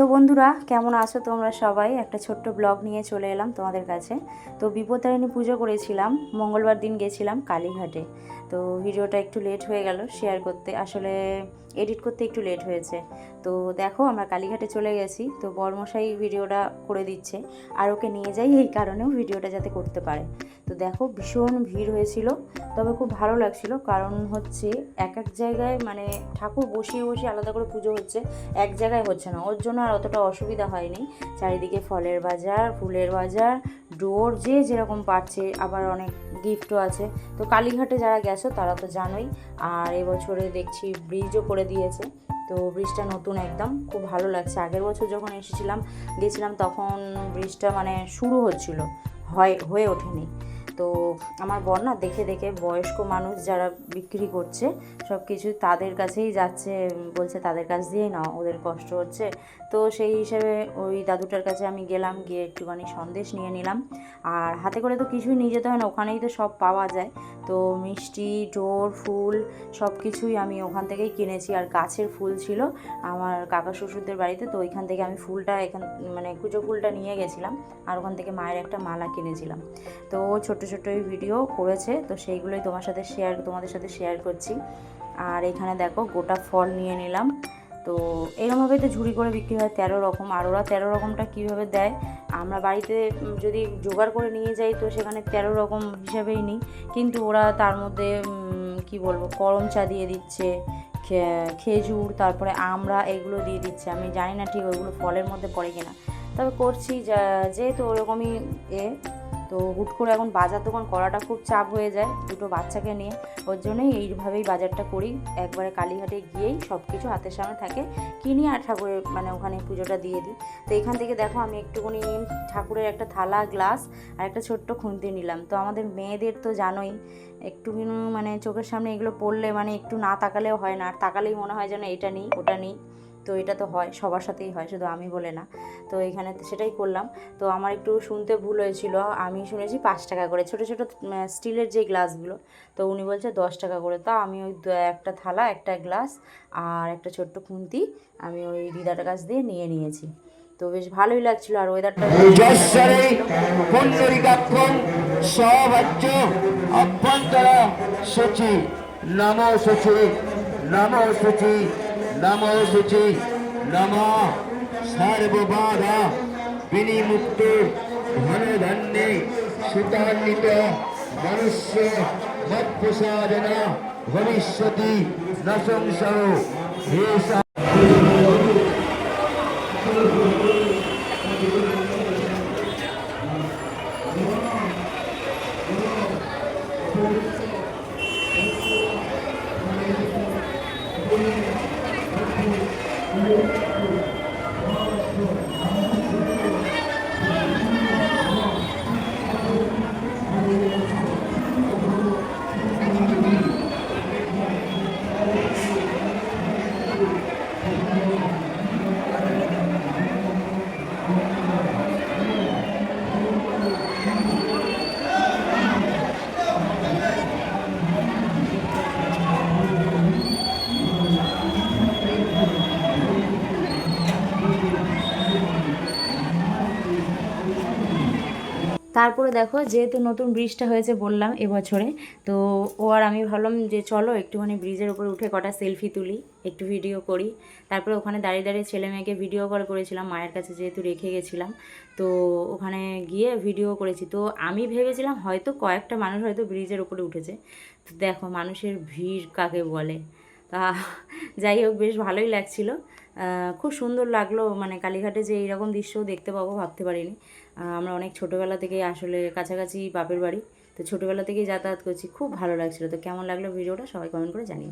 তো বন্ধুরা, কেমন আছো তোমরা সবাই? একটা ছোট্ট ব্লগ নিয়ে চলে এলাম তোমাদের কাছে। তো বিপদারিণী পুজো করেছিলাম, মঙ্গলবার দিন গেছিলাম কালীঘাটে। তো ভিডিওটা একটু লেট হয়ে গেল শেয়ার করতে। আসলে এডিট করতে একটু লেট হয়েছে। তো দেখো, আমরা কালীঘাটে চলে গেছি। তো বর্মশাই ভিডিওটা করে দিচ্ছে। আর ওকে নিয়ে যাই এই কারণেও ভিডিওটা যাতে করতে পারে। তো দেখো, ভীষণ ভিড় হয়েছিল। তবে খুব ভালো লাগছিল। কারণ হচ্ছে এক এক জায়গায় মানে ঠাকুর বসিয়ে বসিয়ে আলাদা করে পুজো হচ্ছে, এক জায়গায় হচ্ছে না। ওর জন্য আর অতটা অসুবিধা হয়নি। চারিদিকে ফলের বাজার, ফুলের বাজার ডোর যে যেরকম পারছে, আবার অনেক গিফটও আছে। তো কালীঘাটে যারা গেছো, তারা তো জানোই। আর এবছরে দেখছি ব্রিজও করে দিয়েছে। তো ব্রিজটা নতুন একদম। খুব ভালো লাগছে। আগের বছর যখন এসেছিলাম, গেছিলাম, তখন ব্রিজটা মানে শুরু হচ্ছিল। হয়, হয়ে ওঠেনি। তো আমার বর না দেখে দেখে বয়স্ক মানুষ যারা বিক্রি করছে সব কিছু তাদের কাছেই যাচ্ছে, বলছে তাদের কাছ দিয়েই নাও, ওদের কষ্ট হচ্ছে। তো সেই হিসেবে ওই দাদুটার কাছে আমি গেলাম, গিয়ে একটুখানি সন্দেশ নিয়ে নিলাম। আর হাতে করে তো কিছুই নিয়ে যেতে হয় না, ওখানেই তো সব পাওয়া যায়। তো মিষ্টি ডোর ফুল সব কিছুই আমি ওখান থেকেই কিনেছি। আর গাছের ফুল ছিল আমার কাকা শ্বশুরদের বাড়িতে, তো ওইখান থেকে আমি ফুলটা এখান মানে কুচো ফুলটা নিয়ে গেছিলাম। আর ওখান থেকে মায়ের একটা মালা কিনেছিলাম। তো ও ছোটো ছোটো ভিডিও করেছে, তো সেইগুলোই তোমার সাথে শেয়ার তোমাদের সাথে শেয়ার করছি। আর এখানে দেখো, গোটা ফল নিয়ে নিলাম। তো এরমভাবে তো ঝুড়ি করে বিক্রি হয়, তেরো রকম। আর ওরা তেরো রকমটা কীভাবে দেয়? আমরা বাড়িতে যদি জোগাড় করে নিয়ে যাই, তো সেখানে তেরো রকম হিসাবেই নিই। কিন্তু ওরা তার মধ্যে কি বলব, করম চা দিয়ে দিচ্ছে খেজুর, তারপরে আমরা এগুলো দিয়ে দিচ্ছে। আমি জানি না ঠিক ওইগুলো ফলের মধ্যে পড়ে কিনা। তবে করছি যেহেতু ওরকমই এ তো হুট করে এখন বাজার দোকান করাটা খুব চাপ হয়ে যায় দুটো বাচ্চাকে নিয়ে। ওর জন্যই এইভাবেই বাজারটা করি। একবারে কালীঘাটে গিয়েই সব কিছু হাতের সামনে থাকে। কিনি আর ঠাকুরের মানে ওখানে পুজোটা দিয়ে দিই। তো এখান থেকে দেখো আমি একটুখানি ঠাকুরের একটা থালা, গ্লাস আর একটা ছোট্ট খুন্তি নিলাম। তো আমাদের মেয়েদের তো জানোই একটু মানে চোখের সামনে এগুলো পড়লে মানে একটু না তাকালেও হয় না। আর তাকালেই মনে হয় যেন এটা নেই, ওটা নিই। তো এটা তো হয়, সবার সাথেই হয়, শুধু আমি বলে না। তো এখানে সেটাই করলাম। তো আমার একটু শুনতে ভুল হয়েছিল, আমি শুনেছি পাঁচ টাকা করে, ছোটো ছোটো স্টিলের যে গ্লাসগুলো, তো উনি বলছে দশ টাকা করে। তা আমি ওই একটা থালা, একটা গ্লাস আর একটা ছোট্ট খুন্তি আমি ওই দিদাটার কাছ দিয়ে নিয়ে নিয়েছি। তো বেশ ভালোই লাগছিল আর ওয়েদারটা নম সূচি নম সূচি নম সূচি নম সর্ববাধা বিনিমুক্ত ধনধান্যে সুতান্বিত মনুষ্য মৎপ্রসাদন ভবিষ্যতি নশংসহ হে সা তারপরে দেখো, যেহেতু নতুন ব্রিজটা হয়েছে বললাম এবছরে, তো ও আর আমি ভাবলাম যে চলো একটুখানি ব্রিজের উপরে উঠে কটা সেলফি তুলি, একটু ভিডিও করি। তারপরে ওখানে দাঁড়িয়ে দাঁড়িয়ে ছেলে মেয়েকে ভিডিও কল করেছিলাম, মায়ের কাছে যেহেতু রেখে গেছিলাম। তো ওখানে গিয়ে ভিডিও করেছি। তো আমি ভেবেছিলাম হয়তো কয়েকটা মানুষ হয়তো ব্রিজের উপরে উঠেছে। তো দেখো মানুষের ভিড় কাকে বলে? তা যাই হোক, বেশ ভালোই লাগছিল। খুব সুন্দর লাগল। মানে কালীঘাটে যে এইরকম দৃশ্য দেখতে পাবো, ভাবতে পারিনি। আমরা অনেক ছোটোবেলা থেকে আসলে কাছাকাছি বাপের বাড়ি। তো ছোটোবেলা থেকেই যাতায়াত করছি, খুব ভালো লাগছিল। তো কেমন লাগল ভিডিওটা সবাই কমেন্ট করে জানিও।